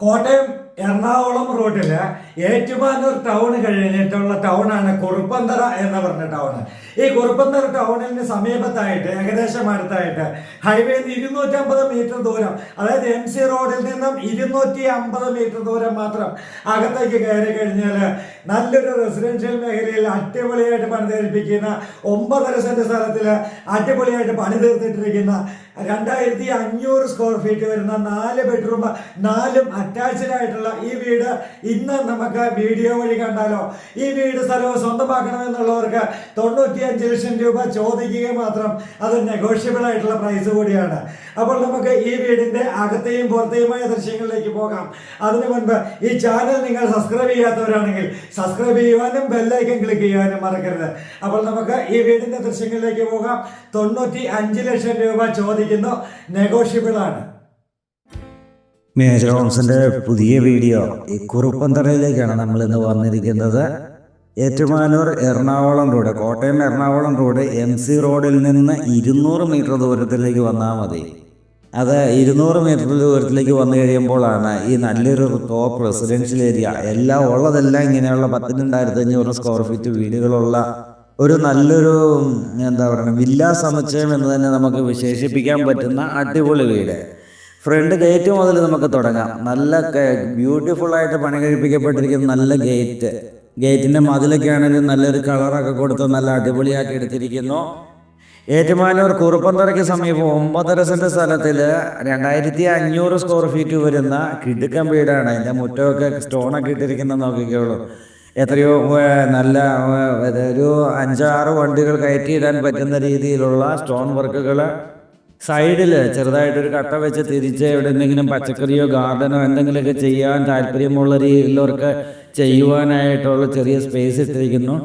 കോട്ടയം എറണാകുളം റോഡിൽ ഏറ്റുമാനൂർ ടൗൺ കഴിഞ്ഞിട്ടുള്ള ടൗണാണ് കുറുപ്പന്തറ എന്ന് പറഞ്ഞ ടൗൺ ഈ കുറുപ്പന്തറ ടൗണിന് സമീപത്തായിട്ട് ഏകദേശം അടുത്തായിട്ട് ഹൈവേയിൽ ഇരുന്നൂറ്റമ്പത് മീറ്റർ ദൂരം അതായത് എം സി റോഡിൽ നിന്നും ഇരുന്നൂറ്റി അമ്പത് മീറ്റർ ദൂരം മാത്രം അകത്തേക്ക് കയറി കഴിഞ്ഞാൽ നല്ലൊരു റെസിഡൻഷ്യൽ മേഖലയിൽ അടിപൊളിയായിട്ട് പണിതീർപ്പിക്കുന്ന ഒമ്പതര സെന്റ് സ്ഥലത്തിൽ അടിപൊളിയായിട്ട് പണി തീർത്തിട്ടിരിക്കുന്ന രണ്ടായിരത്തി അഞ്ഞൂറ് സ്ക്വയർ ഫീറ്റ് വരുന്ന നാല് ബെഡ്റൂം നാലും അറ്റാച്ച്ഡ് ആയിട്ടുള്ള ഈ വീട് ഇന്ന് നമുക്ക് വീഡിയോ വഴി കണ്ടാലോ? ഈ വീട് സ്ഥലവും സ്വന്തമാക്കണമെന്നുള്ളവർക്ക് തൊണ്ണൂറ്റിയഞ്ച് ലക്ഷം രൂപ ചോദിക്കുക മാത്രം. അത് നെഗോഷ്യബിൾ ആയിട്ടുള്ള പ്രൈസ് കൂടിയാണ്. അപ്പോൾ നമുക്ക് ഈ വീടിന്റെ അകത്തെയും പുറത്തെയുമായ ദൃശ്യങ്ങളിലേക്ക് പോകാം. അതിനു മുൻപ് ഈ ചാനൽ നിങ്ങൾ സബ്സ്ക്രൈബ് ചെയ്യാത്തവരാണെങ്കിൽ സബ്സ്ക്രൈബ് ചെയ്യുവാനും ബെല്ലൈക്കൻ ക്ലിക്ക് ചെയ്യാനും മറക്കരുത്. അപ്പോൾ നമുക്ക് ഈ വീടിന്റെ ദൃശ്യങ്ങളിലേക്ക് പോകാം. തൊണ്ണൂറ്റി ലക്ഷം രൂപ ചോദിക്കുന്നു. നെഗോഷ്യബിൾ ആണ്. മേജർ പുതിയ വീഡിയോ ഈ കുറുപ്പന്തറയിലേക്കാണ് നമ്മൾ ഇന്ന് വന്നിരിക്കുന്നത്. Ettumanoor Ernakulam road Kottayam Ernakulam road M C റോഡിൽ നിന്ന് ഇരുന്നൂറ് മീറ്റർ ദൂരത്തിലേക്ക് വന്നാൽ മതി. അത് ഇരുന്നൂറ് മീറ്റർ ദൂരത്തിലേക്ക് വന്നു കഴിയുമ്പോഴാണ് ഈ നല്ലൊരു ടോപ്പ് റെസിഡൻഷ്യൽ ഏരിയ എല്ലാം ഉള്ളതെല്ലാം ഇങ്ങനെയുള്ള പത്തിന് രണ്ടായിരത്തി അഞ്ഞൂറ് സ്ക്വയർ ഫീറ്റ് വീടുകളുള്ള ഒരു നല്ലൊരു എന്താ പറയുക വില്ലാ സമുച്ചയം എന്ന് തന്നെ നമുക്ക് വിശേഷിപ്പിക്കാൻ പറ്റുന്ന അടിപൊളി വീട്. ഫ്രണ്ട് ഗേറ്റ് മുതൽ നമുക്ക് തുടങ്ങാം. നല്ല ബ്യൂട്ടിഫുൾ ആയിട്ട് പണി കഴിപ്പിക്കപ്പെട്ടിരിക്കുന്ന നല്ല ഗേറ്റ് ഗേറ്റിന്റെ മതിലൊക്കെ ആണെങ്കിലും നല്ലൊരു കളറൊക്കെ കൊടുത്ത് നല്ല അടിപൊളിയാക്കി എടുത്തിരിക്കുന്നു. ഏറ്റുമാനൂർ കുറുപ്പന്തറയ്ക്ക് സമീപം ഒമ്പതര സെന്റ് സ്ഥലത്തിൽ രണ്ടായിരത്തി അഞ്ഞൂറ് സ്ക്വയർ ഫീറ്റ് വരുന്ന കിടുക്കൻ വീടാണ്. അതിന്റെ മുറ്റമൊക്കെ സ്റ്റോണൊക്കെ ഇട്ടിരിക്കുന്ന നോക്കിക്കോളൂ. എത്രയോ നല്ല ഒരു അഞ്ചാറ് വണ്ടികൾ കയറ്റിയിടാൻ പറ്റുന്ന രീതിയിലുള്ള സ്റ്റോൺ വർക്കുകൾ സൈഡിൽ ചെറുതായിട്ടൊരു കട്ട വെച്ച് തിരിച്ച് ഇവിടെ എന്തെങ്കിലും പച്ചക്കറിയോ ഗാർഡനോ എന്തെങ്കിലുമൊക്കെ ചെയ്യാൻ താല്പര്യമുള്ള രീതിയിലുള്ളവർക്ക് ചെയ്യുവാനായിട്ടുള്ള ചെറിയ സ്പേസ് ഇട്ടിരിക്കുന്നു.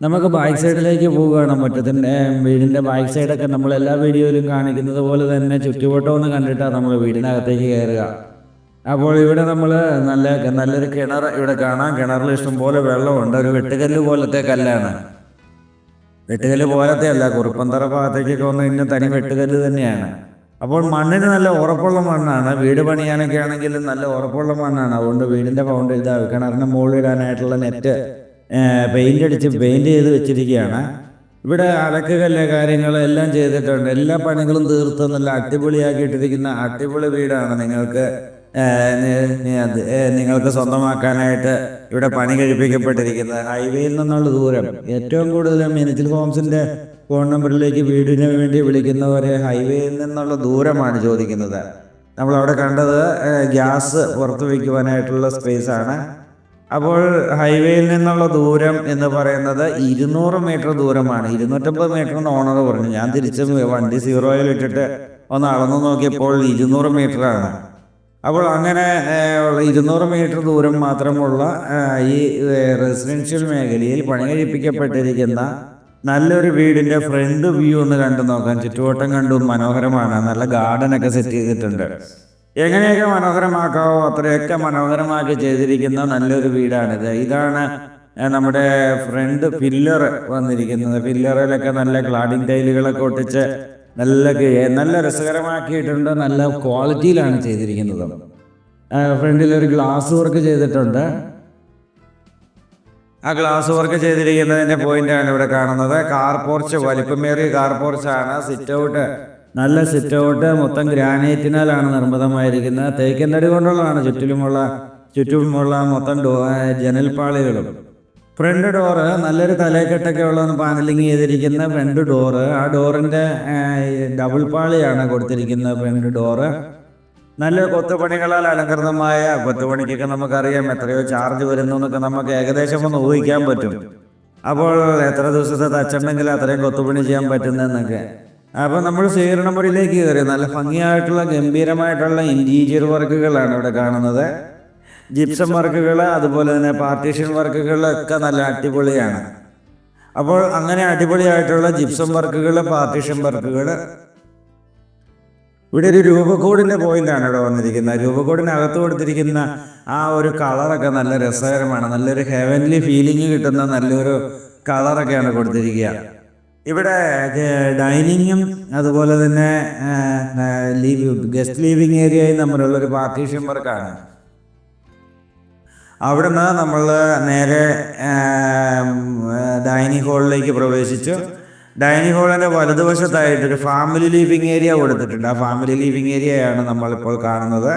നമുക്ക് ബാക്ക് സൈഡിലേക്ക് പോവുകയാണ് മുറ്റത്തിന്റെ വീടിന്റെ ബാക്ക് സൈഡൊക്കെ നമ്മൾ എല്ലാ വീഡിയോയിലും കാണിക്കുന്നത് പോലെ തന്നെ ചുറ്റുവട്ടം ഒന്ന് കണ്ടിട്ടാണ് നമ്മൾ വീടിനകത്തേക്ക് കയറുക. അപ്പോൾ ഇവിടെ നമ്മൾ നല്ല നല്ലൊരു കിണർ ഇവിടെ കാണാം. കിണറിൽ ഇഷ്ടംപോലെ വെള്ളമുണ്ട്. ഒരു വെട്ടുകല്ല് പോലത്തെ കല്ലാണ്. വെട്ടുകല്ല് പോലത്തെ അല്ല കുറുപ്പന്തറ ഭാഗത്തേക്കൊക്കെ വന്ന് കഴിഞ്ഞാൽ തനി വെട്ടുകല്ല് തന്നെയാണ്. അപ്പോൾ മണ്ണിന് നല്ല ഉറപ്പുള്ള മണ്ണാണ്. വീട് പണിയാനൊക്കെ ആണെങ്കിൽ നല്ല ഉറപ്പുള്ള മണ്ണാണ്. അതുകൊണ്ട് വീടിന്റെ ഫൗണ്ട് ഇതാ കിണറിന് മുകളിൽ ഇടാനായിട്ടുള്ള നെറ്റ് പെയിന്റ് അടിച്ച് പെയിന്റ് ചെയ്ത് വെച്ചിരിക്കുകയാണ്. ഇവിടെ അലക്കുകല്ല് കാര്യങ്ങളെല്ലാം ചെയ്തിട്ടുണ്ട്. എല്ലാ പണികളും തീർത്ത് നല്ല അടിപൊളിയാക്കിയിട്ടിരിക്കുന്ന അടിപൊളി വീടാണ് നിങ്ങൾക്ക് നിങ്ങൾക്ക് സ്വന്തമാക്കാനായിട്ട് ഇവിടെ പണി കഴിപ്പിക്കപ്പെട്ടിരിക്കുന്നത് ഹൈവേയിൽ നിന്നുള്ള ദൂരം. ഏറ്റവും കൂടുതൽ മിനിച്ചിൽ ഹോംസിന്റെ ഫോൺ നമ്പറിലേക്ക് വീടിന് വേണ്ടി വിളിക്കുന്നവരെ ഹൈവേയിൽ നിന്നുള്ള ദൂരമാണ് ചോദിക്കുന്നത്. നമ്മൾ അവിടെ കണ്ടത് ഗ്യാസ് പുറത്തു വയ്ക്കുവാനായിട്ടുള്ള സ്പേസ് ആണ്. അപ്പോൾ ഹൈവേയിൽ നിന്നുള്ള ദൂരം എന്ന് പറയുന്നത് ഇരുന്നൂറ് മീറ്റർ ദൂരമാണ്. ഇരുന്നൂറ്റമ്പത് മീറ്റർ എന്ന് ഓണർ പറഞ്ഞു. ഞാൻ തിരിച്ചും വണ്ടി സീറോയിൽ ഇട്ടിട്ട് ഒന്ന് അളന്നു നോക്കിയപ്പോൾ ഇരുന്നൂറ് മീറ്റർ ആണ് അപ്പോൾ അങ്ങനെ ഇരുന്നൂറ് മീറ്റർ ദൂരം മാത്രമുള്ള ഈ റെസിഡൻഷ്യൽ മേഖലയിൽ പണി കഴിപ്പിക്കപ്പെട്ടിരിക്കുന്ന നല്ലൊരു വീടിന്റെ ഫ്രണ്ട് വ്യൂ ഒന്ന് കണ്ടു നോക്കാം. ചുറ്റുവട്ടം കണ്ടു മനോഹരമാണ്. നല്ല ഗാർഡൻ ഒക്കെ സെറ്റ് ചെയ്തിട്ടുണ്ട്. എങ്ങനെയൊക്കെ മനോഹരമാക്കാവോ അത്രയൊക്കെ മനോഹരമാക്കി ചെയ്തിരിക്കുന്ന നല്ലൊരു വീടാണിത്. ഇതാണ് നമ്മുടെ ഫ്രണ്ട് പില്ലർ വന്നിരിക്കുന്നത്. പില്ലറിലൊക്കെ നല്ല ക്ലാഡിംഗ് ടൈലുകളൊക്കെ ഒട്ടിച്ച് നല്ല നല്ല രസകരമാക്കിയിട്ടുണ്ട് നല്ല ക്വാളിറ്റിയിലാണ് ചെയ്തിരിക്കുന്നത്. ഫ്രണ്ടിൽ ഒരു ഗ്ലാസ് വർക്ക് ചെയ്തിട്ടുണ്ട്. ആ ഗ്ലാസ് വർക്ക് ചെയ്തിരിക്കുന്നതിന്റെ പോയിന്റ് ആണ് ഇവിടെ കാണുന്നത്. കാർ പോർച്ച് വലിപ്പമേറിയ കാർ പോർച്ചാണ് സിറ്റ് ഔട്ട് നല്ല സിറ്റ് ഔട്ട് മൊത്തം ഗ്രാനൈറ്റിനാലാണ് നിർമ്മിതമായിരിക്കുന്നത്. തേക്കൻ തടി കൊണ്ടുള്ളതാണ്. ചുറ്റിലുമുള്ള ചുറ്റുമുള്ള മൊത്തം ജനൽപാളികളും ജനൽപ്പാളികളും. ഫ്രണ്ട് ഡോറ് നല്ലൊരു തലക്കെട്ടൊക്കെ ഉള്ള പാനലിങ് ചെയ്തിരിക്കുന്ന ഫ്രണ്ട് ഡോറ്. ആ ഡോറിന്റെ ഡബിൾ പാളിയാണ് കൊടുത്തിരിക്കുന്നത് ഫ്രണ്ട് ഡോറ്. നല്ല കൊത്തുപണികളാൽ അലങ്കൃതമായ കൊത്തുപണിക്കൊക്കെ നമുക്കറിയാം എത്രയോ ചാർജ് വരുന്നു എന്നൊക്കെ നമുക്ക് ഏകദേശം ഒന്ന് ഊഹിക്കാൻ പറ്റും. അപ്പോൾ എത്ര ദിവസത്തെ തച്ചുണ്ടെങ്കിൽ അത്രയും കൊത്തുപണി ചെയ്യാൻ പറ്റുന്നതെന്നൊക്കെ. അപ്പോൾ നമ്മൾ സ്വീകരണമുറിയിലേക്ക് കയറി. നല്ല ഭംഗിയായിട്ടുള്ള ഗംഭീരമായിട്ടുള്ള ഇന്റീരിയർ വർക്കുകളാണ് ഇവിടെ കാണുന്നത്. ജിപ്സം വർക്കുകൾ അതുപോലെ തന്നെ പാർട്ടീഷൻ വർക്കുകളൊക്കെ നല്ല അടിപൊളിയാണ്. അപ്പോൾ അങ്ങനെ അടിപൊളിയായിട്ടുള്ള ജിപ്സം വർക്കുകൾ പാർട്ടീഷൻ വർക്കുകൾ ഇവിടെ ഒരു രൂപക്കോടിന്റെ പോയിന്റാണ് ഇവിടെ വന്നിരിക്കുന്നത്. രൂപക്കോടിനകത്ത് കൊടുത്തിരിക്കുന്ന ആ ഒരു കളറൊക്കെ നല്ല രസകരമാണ്. നല്ലൊരു ഹെവൻലി ഫീലിംഗ് കിട്ടുന്ന നല്ലൊരു കളറൊക്കെയാണ് കൊടുത്തിരിക്കുക. ഇവിടെ ഡൈനിങ്ങും അതുപോലെ തന്നെ ഗസ്റ്റ് ലീവിങ് ഏരിയയും തമ്മിലുള്ള ഒരു പാർട്ടീഷൻ വർക്കാണ്. അവിടുന്ന് നമ്മൾ നേരെ ഡൈനിങ് ഹാളിലേക്ക് പ്രവേശിച്ചു. ഡൈനിങ് ഹാളിന്റെ വലതുവശത്തായിട്ട് ഒരു ഫാമിലി ലിവിങ് ഏരിയ കൊടുത്തിട്ടുണ്ട്. ആ ഫാമിലി ലിവിങ് ഏരിയയാണ് നമ്മളിപ്പോൾ കാണുന്നത്.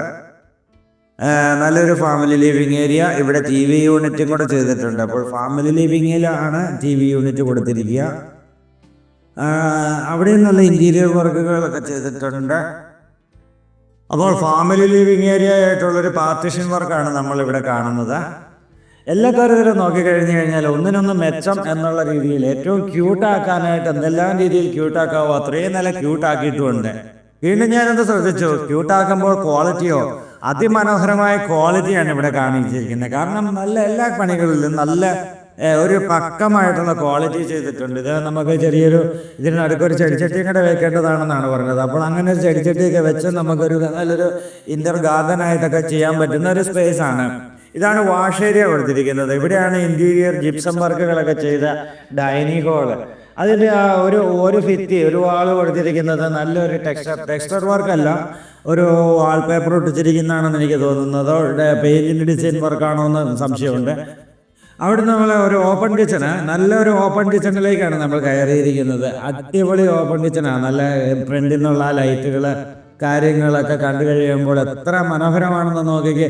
നല്ലൊരു ഫാമിലി ലിവിങ് ഏരിയ. ഇവിടെ ടി വി യൂണിറ്റും കൂടെ ചെയ്തിട്ടുണ്ട്. അപ്പോൾ ഫാമിലി ലിവിങ്ങിലാണ് ടി വി യൂണിറ്റ് കൊടുത്തിരിക്കുക. അവിടെ നല്ല ഇന്റീരിയർ വർക്കുകളൊക്കെ ചെയ്തിട്ടുണ്ട്. അപ്പോൾ ഫാമിലി ലിവിങ് ഏരിയ ആയിട്ടുള്ളൊരു പാർട്ടിഷൻ വർക്കാണ് നമ്മളിവിടെ കാണുന്നത്. എല്ലാ കാര്യത്തിലും നോക്കിക്കഴിഞ്ഞു കഴിഞ്ഞാൽ ഒന്നിനൊന്ന് മെച്ചം എന്നുള്ള രീതിയിൽ ഏറ്റവും ക്യൂട്ടാക്കാനായിട്ട് എന്തെല്ലാം രീതിയിൽ ക്യൂട്ടാക്കാവോ അത്രയും നല്ല ക്യൂട്ടാക്കിയിട്ടുമുണ്ട് വീണ്ടും ഞാനെന്ത് ശ്രദ്ധിച്ചു? ക്യൂട്ടാക്കുമ്പോൾ ക്വാളിറ്റിയോ അതിമനോഹരമായ ക്വാളിറ്റിയാണ് ഇവിടെ കാണിച്ചിരിക്കുന്നത്. കാരണം നല്ല എല്ലാ പണികളിലും നല്ല ഒരു പക്കമായിട്ടുള്ള ക്വാളിറ്റി ചെയ്തിട്ടുണ്ട്. ഇത് നമുക്ക് ചെറിയൊരു ഇതിനടുക്കൊരു ചെടിച്ചട്ടിയും കൂടെ വെക്കേണ്ടതാണെന്നാണ് പറഞ്ഞത്. അപ്പോൾ അങ്ങനെ ഒരു ചെടിച്ചട്ടിയൊക്കെ വെച്ച് നമുക്കൊരു നല്ലൊരു ഇന്റർ ഗാർഡൻ ആയിട്ടൊക്കെ ചെയ്യാൻ പറ്റുന്ന ഒരു സ്പേസ് ആണ്. ഇതാണ് വാഷ് ഏരിയ കൊടുത്തിരിക്കുന്നത്. ഇവിടെയാണ് ഇന്റീരിയർ ജിപ്സം വർക്കുകളൊക്കെ ചെയ്ത ഡൈനിങ് ഹോൾ അതിന്റെ ആ ഒരു ഒരു ഭിത്തി ഒരു വാൾ കൊടുത്തിരിക്കുന്നത് നല്ലൊരു ടെക്സ്ചർ ടെക്സ്ചർ വർക്കല്ല ഒരു വാൾ പേപ്പർ ഒട്ടിച്ചിരിക്കുന്നതാണെന്ന് എനിക്ക് തോന്നുന്നത്. പെയിന്റിന്റെ ഡിസൈൻ വർക്കാണോ എന്ന് സംശയമുണ്ട്. അവിടെ നമ്മൾ ഒരു ഓപ്പൺ കിച്ചണ് നല്ലൊരു ഓപ്പൺ കിച്ചണിലേക്കാണ് നമ്മൾ കയറിയിരിക്കുന്നത്. അടിപൊളി ഓപ്പൺ കിച്ചണാണ് നല്ല ഫ്രണ്ടിൽ നിന്നുള്ള ലൈറ്റുകൾ കാര്യങ്ങളൊക്കെ കണ്ടു കഴിയുമ്പോൾ എത്ര മനോഹരമാണെന്ന് നോക്കിക്കേ.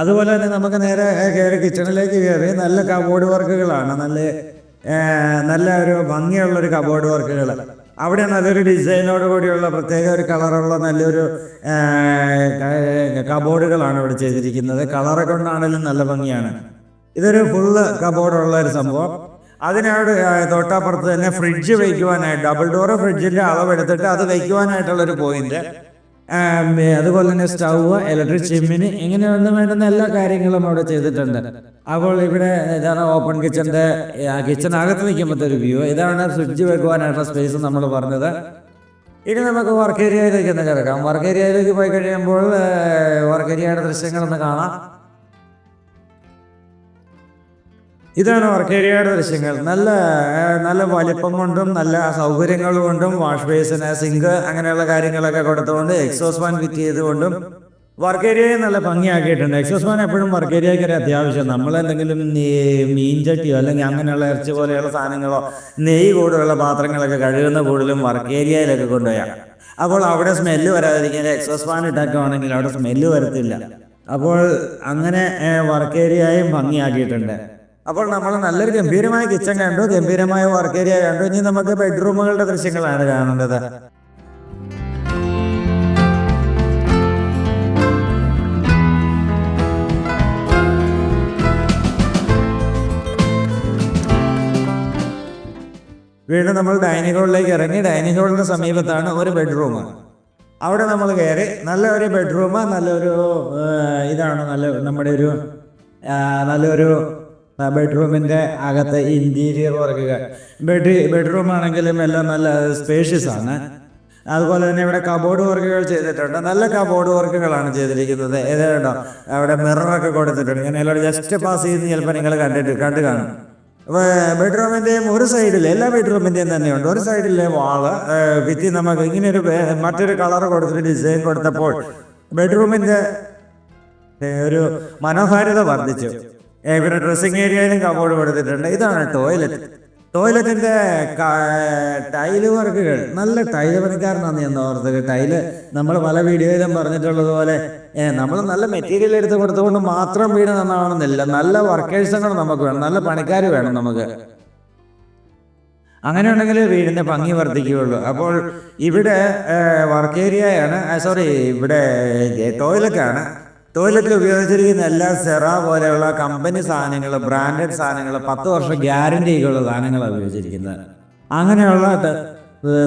അതുപോലെ തന്നെ നമുക്ക് നേരെ കയറി കിച്ചണിലേക്ക് കയറി നല്ല കബോർഡ് വർക്കുകളാണ് നല്ല നല്ല ഒരു ഭംഗിയുള്ള ഒരു കബോർഡ് വർക്കുകൾ അവിടെ നല്ലൊരു ഡിസൈനോട് കൂടിയുള്ള പ്രത്യേക ഒരു കളറുള്ള നല്ലൊരു കബോർഡുകളാണ് ഇവിടെ ചെയ്തിരിക്കുന്നത്. കളറ് കൊണ്ടാണെങ്കിലും നല്ല ഭംഗിയാണ്. ഇതൊരു ഫുള്ള് കബോർഡുള്ള ഒരു സംഭവം. അതിനോട് തൊട്ടപ്പുറത്ത് തന്നെ ഫ്രിഡ്ജ് വയ്ക്കുവാനായിട്ട് ഡബിൾ ഡോർ ഫ്രിഡ്ജിന്റെ അളവെടുത്തിട്ട് അത് വയ്ക്കുവാനായിട്ടുള്ള ഒരു പോയിന്റ് അതുപോലെ തന്നെ സ്റ്റൗവ് ഇലക്ട്രിക് ചിമ്മിന് ഇങ്ങനെ ഒന്നും വേണ്ടുന്ന എല്ലാ കാര്യങ്ങളും അവിടെ ചെയ്തിട്ടുണ്ട്. അപ്പോൾ ഇവിടെ ഇതാണ് ഓപ്പൺ കിച്ചന്റെ കിച്ചനകത്ത് നിൽക്കുമ്പോഴത്തെ ഒരു വ്യൂ ഇതാണ് ഫ്രിഡ്ജ് വെക്കുവാനായിട്ടുള്ള സ്പേസ് നമ്മൾ പറഞ്ഞത്. ഇനി നമുക്ക് വർക്ക് ഏരിയയിലേക്ക് ഒന്ന് കിടക്കാം. വർക്ക് ഏരിയയിലേക്ക് പോയി കഴിയുമ്പോൾ വർക്ക് ഏരിയയുടെ ദൃശ്യങ്ങളൊന്ന് കാണാം. ഇതാണ് വർക്കേരിയയുടെ ദൃശ്യങ്ങൾ. നല്ല നല്ല വലിപ്പം കൊണ്ടും നല്ല സൗകര്യങ്ങൾ കൊണ്ടും വാഷ് ബേസിന് സിങ്ക് അങ്ങനെയുള്ള കാര്യങ്ങളൊക്കെ കൊടുത്തുകൊണ്ട് എക്സോസ് ഫാൻ ഫിറ്റ് ചെയ്തുകൊണ്ടും വർക്ക് ഏരിയയെ നല്ല ഭംഗിയാക്കിയിട്ടുണ്ട്. എക്സോസ് ഫാൻ എപ്പോഴും വർക്ക് ഏരിയയ്ക്ക് ഒരു അത്യാവശ്യം. നമ്മൾ എന്തെങ്കിലും മീൻ ചട്ടിയോ അല്ലെങ്കിൽ അങ്ങനെയുള്ള ഇറച്ചി പോലെയുള്ള സാധനങ്ങളോ നെയ്യ് കൂടുതലുള്ള പാത്രങ്ങളൊക്കെ കഴുകുന്ന കൂടുതലും വർക്ക് ഏരിയയിലൊക്കെ അപ്പോൾ അവിടെ സ്മെല്ല് വരാതിരിക്കാൻ എക്സോസ് ഫാൻ ഇട്ടാക്കുവാണെങ്കിൽ അവിടെ സ്മെല്ല് വരത്തില്ല. അപ്പോൾ അങ്ങനെ വർക്ക് ഏരിയയും ഭംഗിയാക്കിയിട്ടുണ്ട്. അപ്പോൾ നമ്മൾ നല്ലൊരു ഗംഭീരമായ കിച്ചൺ കണ്ടു. ഗംഭീരമായ വർക്ക് ഏരിയ കണ്ടു. ഇനി നമുക്ക് ബെഡ്റൂമുകളുടെ ദൃശ്യങ്ങളാണ് കാണേണ്ടത് വീണ്ടും നമ്മൾ ഡൈനിങ് ഹാളിലേക്ക് ഇറങ്ങി. ഡൈനിങ് ഹോളിന് സമീപത്താണ് ഒരു ബെഡ്റൂം അവിടെ നമ്മൾ കയറി. നല്ല ഒരു ബെഡ്റൂം നല്ലൊരു ഇതാണ്. നല്ല നമ്മുടെ ഒരു നല്ലൊരു ബെഡ്റൂമിന്റെ അകത്തെ ഇന്റീരിയർ വർക്കുകൾ ബെഡ് ബെഡ്റൂം ആണെങ്കിലും എല്ലാം നല്ല സ്പേഷ്യസ് ആണ്. അതുപോലെ തന്നെ ഇവിടെ കബോർഡ് വർക്കുകൾ ചെയ്തിട്ടുണ്ട്. നല്ല കബോർഡ് വർക്കുകളാണ് ചെയ്തിരിക്കുന്നത്. ഏതാണ്ടോ അവിടെ മിററൊക്കെ കൊടുത്തിട്ടുണ്ട്. ഇങ്ങനെ എല്ലാവരും ജസ്റ്റ് പാസ് ചെയ്ത് ചിലപ്പോൾ നിങ്ങൾ കണ്ടിട്ട് കണ്ടു കാണും. ബെഡ്റൂമിന്റെയും ഒരു സൈഡിൽ എല്ലാ ബെഡ്റൂമിന്റെയും തന്നെയുണ്ട്. ഒരു സൈഡിലെ വാൾ ഭിത്തി നമുക്ക് ഇങ്ങനെ ഒരു മറ്റൊരു കളർ കൊടുത്തിട്ട് ഡിസൈൻ കൊടുത്തപ്പോൾ ബെഡ്റൂമിന്റെ ഒരു മനോഹാരിത വർദ്ധിച്ചു. ഏ, ഡ്രസ്സിങ് ഏരിയയിലും കബോർഡ് കൊടുത്തിട്ടുണ്ട് ഇതാണ് ടോയ്ലറ്റ് ടോയ്ലറ്റിന്റെ ടൈൽ വർക്കുകൾ നല്ല ടൈൽ പണിക്കാരനാണ് ഞാൻ ഓർത്തത്. ടൈൽ നമ്മൾ പല വീഡിയോയിലും പറഞ്ഞിട്ടുള്ളത് പോലെ നമ്മൾ നല്ല മെറ്റീരിയൽ എടുത്ത് കൊടുത്തുകൊണ്ട് മാത്രം വീട് നന്നാവണമെന്നില്ല. നല്ല വർക്കേഴ്സും നമുക്ക് വേണം. നല്ല പണിക്കാർ വേണം നമുക്ക്. അങ്ങനെ ഉണ്ടെങ്കിൽ വീടിന്റെ ഭംഗി വർദ്ധിക്കുകയുള്ളൂ. അപ്പോൾ ഇവിടെ വർക്ക് ഏരിയയാണ് സോറി ഇവിടെ ടോയ്ലറ്റാണ് ടോയ്ലറ്റിൽ ഉപയോഗിച്ചിരിക്കുന്ന എല്ലാ സെറ പോലെയുള്ള കമ്പനി സാധനങ്ങൾ ബ്രാൻഡഡ് സാധനങ്ങൾ പത്ത് വർഷം ഗ്യാരണ്ടി ഒക്കെയുള്ള സാധനങ്ങളാണ് ഉപയോഗിച്ചിരിക്കുന്നത്. അങ്ങനെയുള്ള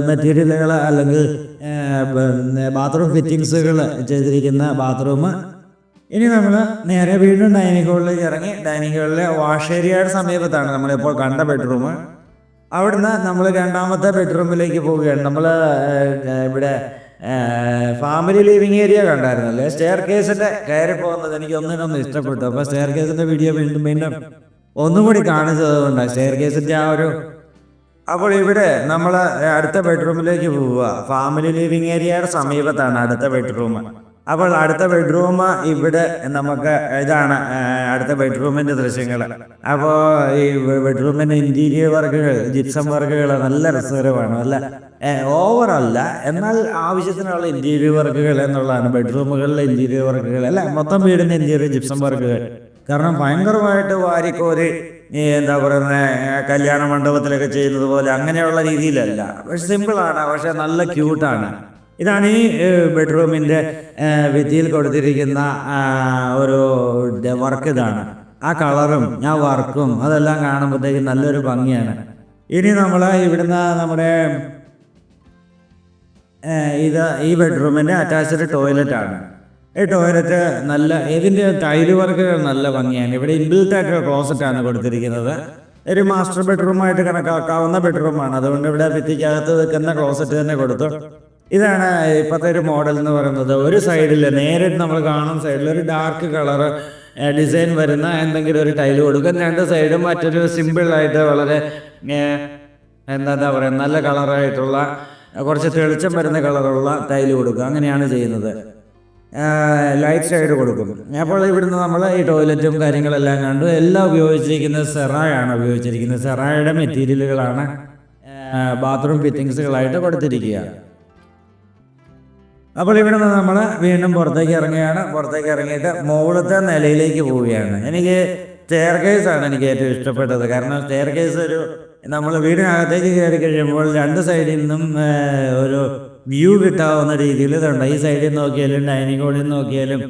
മെറ്റീരിയലുകൾ അല്ലെങ്കിൽ ബാത്റൂം ഫിറ്റിങ്സുകൾ ചെയ്തിരിക്കുന്ന ബാത്റൂം. ഇനി നമ്മൾ നേരെ വീണ്ടും ഡൈനിങ് ഹോളിലേക്ക് ഇറങ്ങി. ഡൈനിങ് ഹോളിലെ വാഷ് ഏരിയയുടെ സമീപത്താണ് നമ്മളിപ്പോൾ കണ്ട ബെഡ്റൂം. അവിടുന്ന് നമ്മൾ രണ്ടാമത്തെ ബെഡ്റൂമിലേക്ക് പോവുകയാണ്. നമ്മൾ ഇവിടെ ഫാമിലി ലിവിങ് ഏരിയ കണ്ടായിരുന്നല്ലേ? സ്റ്റെയർ കേസിന്റെ കയറി പോകുന്നത് എനിക്ക് ഒന്നിനൊന്നും ഇഷ്ടപ്പെട്ടു. അപ്പൊ സ്റ്റെയർ കേസിന്റെ വീഡിയോ വീണ്ടും വീണ്ടും ഒന്നും കൂടി കാണിച്ചത് കൊണ്ടാണ് സ്റ്റെയർ കേസിന്റെ ആ ഒരു അപ്പോൾ ഇവിടെ നമ്മൾ അടുത്ത ബെഡ്റൂമിലേക്ക് പോവുക. ഫാമിലി ലിവിങ് ഏരിയയുടെ സമീപത്താണ് അടുത്ത ബെഡ്റൂം അപ്പോൾ അടുത്ത ബെഡ്റൂം ഇവിടെ നമുക്ക് ഇതാണ് അടുത്ത ബെഡ്റൂമിന്റെ ദൃശ്യങ്ങൾ. അപ്പോൾ ഈ ബെഡ്റൂമിന്റെ ഇന്റീരിയർ വർക്കുകൾ ജിപ്സം വർക്കുകൾ നല്ല രസകരമാണ് അല്ല? ഓവറല്ല എന്നാൽ ആവശ്യത്തിനുള്ള ഇന്റീരിയർ വർക്കുകൾ എന്നുള്ളതാണ്. ബെഡ്റൂമുകളിലെ ഇന്റീരിയർ വർക്കുകൾ അല്ല? മൊത്തം വീടിന്റെ ഇന്റീരിയർ ജിപ്സം വർക്കുകൾ കാരണം ഭയങ്കരമായിട്ട് വാരിക്കോരി എന്താ പറയുന്നത് കല്യാണ മണ്ഡപത്തിലൊക്കെ ചെയ്യുന്നത് പോലെ അങ്ങനെയുള്ള രീതിയിലല്ല. പക്ഷെ സിമ്പിളാണ് പക്ഷെ നല്ല ക്യൂട്ടാണ് ഇതാണ് ഈ ബെഡ്റൂമിന്റെ ഭിത്തിയിൽ കൊടുത്തിരിക്കുന്ന ഒരു വർക്ക് ഇതാണ്. ആ കളറും ആ വർക്കും അതെല്ലാം കാണുമ്പോഴത്തേക്കും നല്ലൊരു ഭംഗിയാണ്. ഇനി നമ്മൾ ഇവിടുന്ന് നമ്മുടെ ഇത് ഈ ബെഡ്റൂമിന്റെ അറ്റാച്ച്ഡ് ടോയ്ലറ്റാണ്. ഈ ടോയ്ലറ്റ് നല്ല ഇതിന്റെ ടൈൽ വർക്ക് നല്ല ഭംഗിയാണ്. ഇവിടെ ഇൻബിൽറ്റ് ആയിട്ടുള്ള ക്ലോസറ്റ് ആണ് കൊടുത്തിരിക്കുന്നത്. ഒരു മാസ്റ്റർ ബെഡ്റൂമായിട്ട് കണക്കാക്കാവുന്ന ബെഡ്റൂമാണ്. അതുകൊണ്ട് ഇവിടെ ഭിത്തിക്കകത്ത് വെക്കുന്ന ക്ലോസറ്റ് തന്നെ കൊടുത്തു. ഇതാണ് ഇപ്പോഴത്തെ ഒരു മോഡൽ എന്ന് പറയുന്നത്. ഒരു സൈഡിൽ നേരെ നമ്മൾ കാണുന്ന സൈഡിൽ ഒരു ഡാർക്ക് കളർ ഡിസൈൻ വരുന്ന എന്തെങ്കിലും ഒരു ടൈൽ കൊടുക്കും. രണ്ട് സൈഡും മറ്റൊരു സിമ്പിളായിട്ട് വളരെ എന്താ പറയുക നല്ല കളറായിട്ടുള്ള കുറച്ച് തെളിച്ചം വരുന്ന കളറുള്ള ടൈൽ കൊടുക്കുക അങ്ങനെയാണ് ചെയ്യുന്നത്. ലൈറ്റ് സൈഡ് കൊടുക്കും. അപ്പോൾ ഇവിടുന്ന് നമ്മൾ ഈ ടോയ്ലറ്റും കാര്യങ്ങളെല്ലാം കണ്ടു എല്ലാം ഉപയോഗിച്ചിരിക്കുന്നത് സെറായാണ് ഉപയോഗിച്ചിരിക്കുന്നത്. സെറായുടെ മെറ്റീരിയലുകളാണ് ബാത്റൂം ഫിറ്റിങ്സുകളായിട്ട് കൊടുത്തിരിക്കുക. അപ്പോൾ ഇവിടെ നിന്ന് നമ്മൾ വീണ്ടും പുറത്തേക്ക് ഇറങ്ങുകയാണ്. പുറത്തേക്ക് ഇറങ്ങിയിട്ട് മുകളിലത്തെ നിലയിലേക്ക് പോവുകയാണ്. എനിക്ക് സ്റ്റെയർ കേസാണ് എനിക്ക് ഏറ്റവും ഇഷ്ടപ്പെട്ടത്. കാരണം സ്റ്റെയർ കേസ് ഒരു നമ്മൾ വീടിനകത്തേക്ക് കയറി കഴിയുമ്പോൾ രണ്ട് സൈഡിൽ നിന്നും ഒരു വ്യൂ കിട്ടാവുന്ന രീതിയിൽ ഇതുണ്ട്. ഈ സൈഡിൽ നോക്കിയാലും ഡൈനിങ് ഹോളിൽ നോക്കിയാലും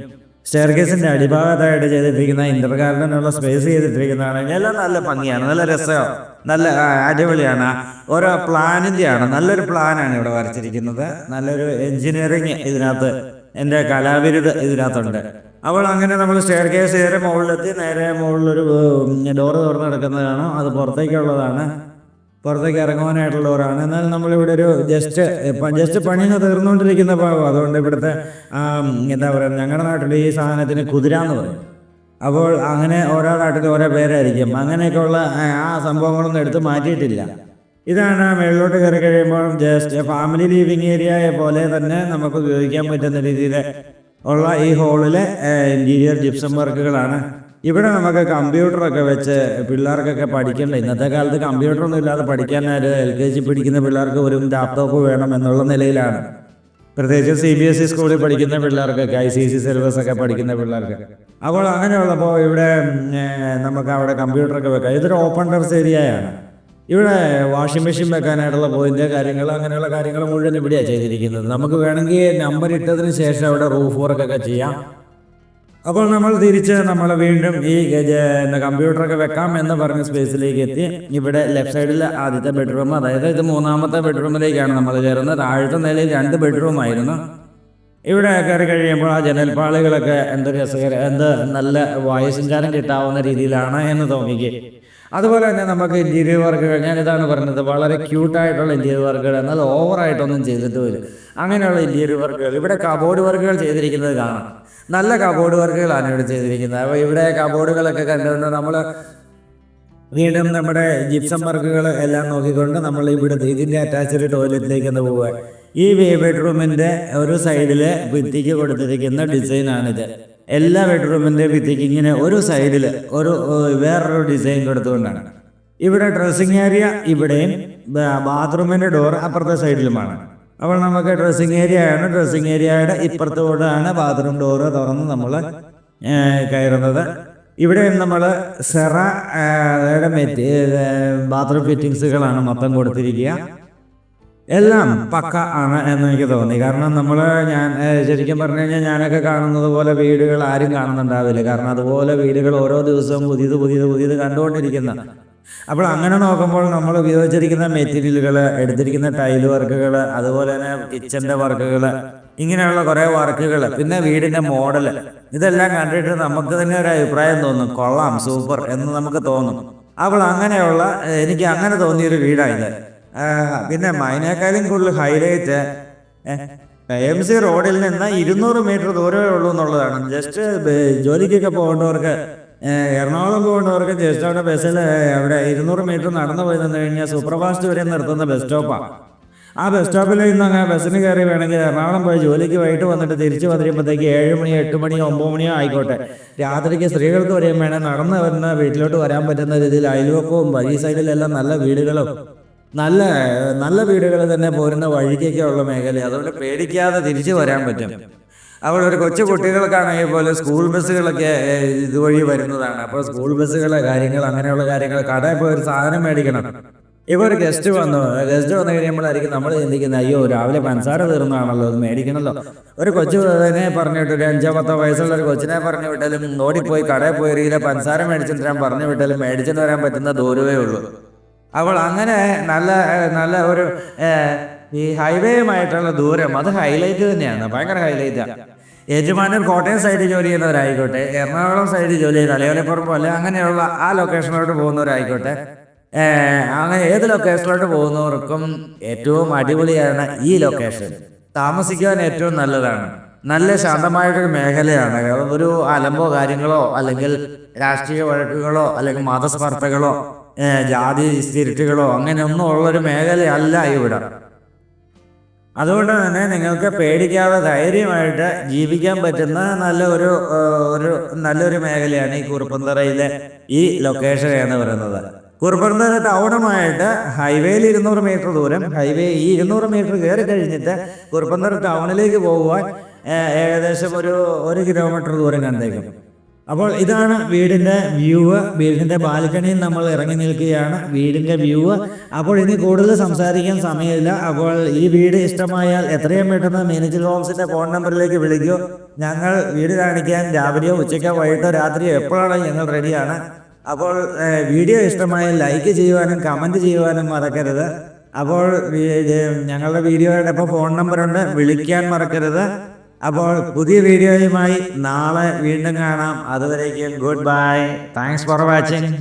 സ്റ്റെയർ കേസിന്റെ അടിഭാഗത്തായിട്ട് ചെയ്തിട്ടിരിക്കുന്ന ഇന്റർ ഗാർഡനുള്ള സ്പേസ് ചെയ്തിട്ടിരിക്കുന്നതാണ് എല്ലാം നല്ല ഭംഗിയാണ് നല്ല രസമാണ് നല്ല അടിപൊളിയാണ്. ഓരോ പ്ലാനിന്റെ ആണ് നല്ലൊരു പ്ലാനാണ് ഇവിടെ വരച്ചിരിക്കുന്നത്. നല്ലൊരു എൻജിനീയറിങ് ഇതിനകത്ത് എന്റെ കലാവിരുത് ഇതിനകത്തുണ്ട്. അപ്പോൾ അങ്ങനെ നമ്മൾ സ്റ്റെയർ കേസ് നേരെ മുകളിലെത്തി നേരെ മുകളിലൊരു ഡോറ് തുറന്നെടുക്കുന്നതാണ് അത് പുറത്തേക്കുള്ളതാണ്. പുറത്തേക്ക് ഇറങ്ങുവാനായിട്ടുള്ളവരാണ്. എന്നാൽ നമ്മളിവിടെ ഒരു ജസ്റ്റ് ജസ്റ്റ് പണി തീർന്നുകൊണ്ടിരിക്കുന്ന ഭാഗം. അതുകൊണ്ട് ഇവിടുത്തെ എന്താ പറയുക ഞങ്ങളുടെ നാട്ടിൽ ഈ സാധനത്തിന് കുതിര എന്ന് പറയും. അപ്പോൾ അങ്ങനെ ഓരോ നാട്ടിലും ഓരോ പേരായിരിക്കും. അങ്ങനെയൊക്കെയുള്ള ആ സംഭവങ്ങളൊന്നും എടുത്ത് മാറ്റിയിട്ടില്ല. ഇതാണ് മേളിലോട്ട് കയറി കഴിയുമ്പോൾ ജസ്റ്റ് ഫാമിലി ലിവിങ് ഏരിയയെ പോലെ തന്നെ നമുക്ക് ഉപയോഗിക്കാൻ പറ്റുന്ന രീതിയിൽ ഉള്ള ഈ ഹോളിലെ ഇന്റീരിയർ ജിപ്സം വർക്കുകളാണ് ഇവിടെ നമുക്ക് കമ്പ്യൂട്ടറൊക്കെ വെച്ച് പിള്ളേർക്കൊക്കെ പഠിക്കണ്ട? ഇന്നത്തെ കാലത്ത് കമ്പ്യൂട്ടറൊന്നും ഇല്ലാതെ പഠിക്കാനായിട്ട് എൽ കെ ജി പഠിക്കുന്ന പിള്ളേർക്ക് ഒരു ലാപ്ടോപ്പ് വേണം എന്നുള്ള നിലയിലാണ്. പ്രത്യേകിച്ച് സി ബി എസ് ഇ സ്കൂളിൽ പഠിക്കുന്ന പിള്ളേർക്കൊക്കെ ഐ സി സി സിലബസ് ഒക്കെ പഠിക്കുന്ന പിള്ളേർക്ക്. അപ്പോൾ അങ്ങനെയുള്ളപ്പോൾ ഇവിടെ നമുക്ക് അവിടെ കമ്പ്യൂട്ടറൊക്കെ വെക്കാം. ഇതൊരു ഓപ്പൺ ടെറസ് ഏരിയയാണ് ഇവിടെ വാഷിംഗ് മെഷീൻ വെക്കാനായിട്ടുള്ള പോയിന്റ് കാര്യങ്ങൾ അങ്ങനെയുള്ള കാര്യങ്ങൾ മുഴുവൻ ഇവിടെയാണ് ചെയ്തിരിക്കുന്നത്. നമുക്ക് വേണമെങ്കിൽ നമ്പർ ഇട്ടതിന് ശേഷം അവിടെ റൂഫ് വർക്കൊക്കെ ചെയ്യാം. അപ്പോൾ നമ്മൾ തിരിച്ച് നമ്മൾ വീണ്ടും ഈ എന്താ കമ്പ്യൂട്ടറൊക്കെ വെക്കാം എന്ന് പറഞ്ഞ സ്പേസിലേക്ക് എത്തി. ഇവിടെ ലെഫ്റ്റ് സൈഡിൽ ആദ്യത്തെ ബെഡ്റൂം അതായത് ഇത് മൂന്നാമത്തെ ബെഡ്റൂമിലേക്കാണ് നമ്മൾ കയറുന്നത്. താഴത്തെ നിലയിൽ രണ്ട് ബെഡ്റൂം ആയിരുന്നു. ഇവിടെ കയറി കഴിയുമ്പോൾ ആ ജനൽപ്പാളികളൊക്കെ എന്ത് രസകര എന്ത് നല്ല വായു സഞ്ചാരം കിട്ടാവുന്ന രീതിയിലാണ് എന്ന് തോന്നിക്ക്. അതുപോലെ തന്നെ നമുക്ക് ഇന്റീരിയർ വർക്കുകൾ ഞാൻ ഇതാണ് പറഞ്ഞത് വളരെ ക്യൂട്ടായിട്ടുള്ള ഇന്റീരിയർ വർക്കുകൾ എന്നാൽ ഓവറായിട്ടൊന്നും ചെയ്തിട്ടുമില്ല അങ്ങനെയുള്ള ഇന്റീരിയർ വർക്കുകൾ ഇവിടെ കബോർഡ് വർക്കുകൾ ചെയ്തിരിക്കുന്നത് കാണാം. നല്ല കബോർഡ് വർക്കുകളാണ് ഇവിടെ ചെയ്തിരിക്കുന്നത്. അപ്പോൾ ഇവിടെ കബോർഡുകളൊക്കെ കണ്ടുകൊണ്ട് നമ്മൾ വീണ്ടും നമ്മുടെ ജിപ്സം വർക്കുകൾ എല്ലാം നോക്കിക്കൊണ്ട് നമ്മൾ ഇവിടെ ഇതിന്റെ അറ്റാച്ച്ഡ് ടോയ്ലറ്റിലേക്ക് ഒന്ന് പോവുക. ഈ ബെഡ്റൂമിന്റെ ഒരു സൈഡിൽ ഭിത്തിക്ക് കൊടുത്തിരിക്കുന്ന ഡിസൈനാണിത് എല്ലാ ബെഡ്റൂമിന്റെ ഭിത്തിക്ക് ഇങ്ങനെ ഒരു സൈഡിൽ ഒരു വേറൊരു ഡിസൈൻ കൊടുത്തുകൊണ്ടാണ്. ഇവിടെ ഡ്രസ്സിങ് ഏരിയ ഇവിടെയും ബാത്റൂമിന്റെ ഡോർ അപ്പുറത്തെ സൈഡിലുമാണ് അപ്പോൾ നമുക്ക് ഡ്രസ്സിങ് ഏരിയ ആണ്. ഡ്രസ്സിങ് ഏരിയയുടെ ഇപ്പുറത്തോടാണ് ബാത്റൂം ഡോർ തുറന്ന് നമ്മൾ കയറുന്നത്. ഇവിടെയും നമ്മൾ സെറ മെറ്റ് ബാത്റൂം ഫിറ്റിങ്സുകളാണ് മൊത്തം കൊടുത്തിരിക്കുക. എല്ലാം പക്ക ആണ് എന്ന് എനിക്ക് തോന്നി. കാരണം നമ്മൾ ഞാൻ ശരിക്കും പറഞ്ഞു കഴിഞ്ഞാൽ ഞാനൊക്കെ കാണുന്നത് പോലെ വീടുകൾ ആരും കാണുന്നുണ്ടാവില്ല. കാരണം അതുപോലെ വീടുകൾ ഓരോ ദിവസവും പുതിയത് പുതിയത് പുതിയത് കണ്ടുകൊണ്ടിരിക്കുന്ന. അപ്പോൾ അങ്ങനെ നോക്കുമ്പോൾ നമ്മൾ ഉപയോഗിച്ചിരിക്കുന്ന മെറ്റീരിയലുകൾ എടുത്തിരിക്കുന്ന ടൈൽ വർക്കുകൾ അതുപോലെ തന്നെ കിച്ചന്റെ വർക്കുകൾ ഇങ്ങനെയുള്ള കുറേ വർക്കുകൾ പിന്നെ വീടിന്റെ മോഡൽ ഇതെല്ലാം കണ്ടിട്ട് നമുക്ക് തന്നെ ഒരു അഭിപ്രായം തോന്നും. കൊള്ളാം സൂപ്പർ എന്ന് നമുക്ക് തോന്നും. അപ്പോൾ അങ്ങനെയുള്ള എനിക്ക് അങ്ങനെ തോന്നിയൊരു വീടാണ് ആ, പിന്നെ മൈനേക്കാളും കൂടുതൽ ഹൈലൈറ്റ് എം സി റോഡിൽ നിന്ന് ഇരുന്നൂറ് മീറ്റർ ദൂരമേ ഉള്ളൂ എന്നുള്ളതാണ്. ജസ്റ്റ് ജോലിക്കൊക്കെ പോകേണ്ടവർക്ക് എറണാകുളം പോകേണ്ടവർക്ക് ജസ്റ്റ് അവിടെ ബസ്സിൽ അവിടെ ഇരുന്നൂറ് മീറ്റർ നടന്നു പോയി നിന്ന് കഴിഞ്ഞാൽ സൂപ്പർഫാസ്റ്റ് വരെ നിർത്തുന്ന ബസ് സ്റ്റോപ്പാണ് ആ. ബസ് സ്റ്റോപ്പിൽ നിന്ന് അങ്ങനെ ബസ്സിന് കയറി വേണമെങ്കിൽ എറണാകുളം പോയി ജോലിക്ക് വൈകിട്ട് വന്നിട്ട് തിരിച്ചു വന്നിരുമ്പോഴത്തേക്ക് ഏഴ് മണി എട്ട് മണിയോ ഒമ്പത് മണിയോ ആയിക്കോട്ടെ. രാത്രിക്ക് സ്ത്രീകൾക്ക് വരെയും വേണം നടന്ന് വരുന്ന വീട്ടിലോട്ട് വരാൻ പറ്റുന്ന രീതിയിൽ അയൽവക്കവും വഴി സൈഡിലെല്ലാം നല്ല വീടുകളും നല്ല നല്ല വീടുകൾ തന്നെ പോരുന്ന വഴിക്കൊക്കെ ഉള്ള മേഖല അതുകൊണ്ട് പേടിക്കാതെ തിരിച്ചു വരാൻ പറ്റും. അവിടെ ഒരു കൊച്ചു കുട്ടികൾക്കാണെങ്കിൽ പോലെ സ്കൂൾ ബസ്സുകളൊക്കെ ഇതുവഴി വരുന്നതാണ്. അപ്പോൾ സ്കൂൾ ബസ്സുകളെ കാര്യങ്ങൾ അങ്ങനെയുള്ള കാര്യങ്ങൾ കടയിൽ പോയി ഒരു സാധനം മേടിക്കണം. ഇപ്പോൾ ഒരു ഗസ്റ്റ് വന്നു. ഗസ്റ്റ് വന്നു കഴിയുമ്പോഴായിരിക്കും നമ്മൾ ചിന്തിക്കുന്നത് അയ്യോ രാവിലെ പഞ്ചസാര തീർന്നതാണല്ലോ അത് മേടിക്കണമല്ലോ ഒരു കൊച്ചു തന്നെ പറഞ്ഞിട്ട് ഒരു അഞ്ചോ പത്തോ വയസ്സുള്ള ഒരു കൊച്ചിനെ പറഞ്ഞു വിട്ടാലും ഓടിപ്പോയി കടയിൽ പോയി പഞ്ചസാര മേടിച്ചിട്ട് വരാൻ പറഞ്ഞു വിട്ടാലും മേടിച്ചിട്ട് വരാൻ പറ്റുന്ന ദൂരവേ ഉള്ളൂ. അപ്പോൾ അങ്ങനെ നല്ല നല്ല ഒരു ഈ ഹൈവേയുമായിട്ടുള്ള ദൂരം അത് ഹൈലൈറ്റ് തന്നെയാണ് ഭയങ്കര ഹൈലൈറ്റാണ് ഏറ്റുമാനൂർ കോട്ടയം സൈഡിൽ ജോലി ചെയ്യുന്നവരായിക്കോട്ടെ എറണാകുളം സൈഡിൽ ജോലി ചെയ്യുന്ന അലയോലപ്പുറം പോലെ അങ്ങനെയുള്ള ആ ലൊക്കേഷനിലോട്ട് പോകുന്നവരായിക്കോട്ടെ അങ്ങനെ ഏത് ലൊക്കേഷനിലോട്ട് പോകുന്നവർക്കും ഏറ്റവും അടിപൊളിയാണ് ഈ ലൊക്കേഷൻ താമസിക്കാൻ ഏറ്റവും നല്ലതാണ്. നല്ല ശാന്തമായിട്ടൊരു മേഖലയാണ്. ഒരു അലമ്പോ കാര്യങ്ങളോ അല്ലെങ്കിൽ രാഷ്ട്രീയ വഴക്കുകളോ അല്ലെങ്കിൽ മതസ്പർദ്ധകളോ ജാതി സ്പിരിറ്റുകളോ അങ്ങനെയൊന്നും ഉള്ളൊരു മേഖലയല്ല ഇവിടെ. അതുകൊണ്ട് തന്നെ നിങ്ങൾക്ക് പേടിക്കാതെ ധൈര്യമായിട്ട് ജീവിക്കാൻ പറ്റുന്ന നല്ല ഒരു ഒരു നല്ലൊരു മേഖലയാണ് ഈ കുറുപ്പന്തറയിലെ ഈ ലൊക്കേഷൻ എന്ന് പറയുന്നത്. കുറുപ്പന്തറ ടൗണുമായിട്ട് ഹൈവേയിൽ ഇരുന്നൂറ് മീറ്റർ ദൂരം ഹൈവേ ഈ ഇരുന്നൂറ് മീറ്റർ കയറി കഴിഞ്ഞിട്ട് കുറുപ്പന്തറ ടൗണിലേക്ക് പോകുവാൻ ഏകദേശം ഒരു ഒരു കിലോമീറ്റർ ദൂരം കണ്ടേക്കും. അപ്പോൾ ഇതാണ് വീടിന്റെ വ്യൂ വീടിന്റെ ബാൽക്കണിയിൽ നമ്മൾ ഇറങ്ങി നിൽക്കുകയാണ്. വീടിന്റെ വ്യൂ അപ്പോൾ ഇനി കൂടുതൽ സംസാരിക്കാൻ സമയമില്ല. അപ്പോൾ ഈ വീട് ഇഷ്ടമായാൽ എത്രയും പെട്ടെന്ന് മീനച്ചിൽ ഹോംസിന്റെ ഫോൺ നമ്പറിലേക്ക് വിളിക്കൂ. ഞങ്ങൾ വീട് കാണിക്കാൻ രാവിലെയോ ഉച്ചയ്ക്കോ വൈകിട്ടോ രാത്രിയോ എപ്പോഴാണ് ഞങ്ങൾ റെഡിയാണ് അപ്പോൾ വീഡിയോ ഇഷ്ടമായാൽ ലൈക്ക് ചെയ്യുവാനും കമന്റ് ചെയ്യുവാനും മറക്കരുത്. അപ്പോൾ ഞങ്ങളുടെ വീഡിയോയുടെ ഇപ്പോൾ ഫോൺ നമ്പറുണ്ട് വിളിക്കാൻ മറക്കരുത്. അപ്പോൾ പുതിയ വീഡിയോയുമായി നാളെ വീണ്ടും കാണാം. അതുവരേക്കും good bye thanks for watching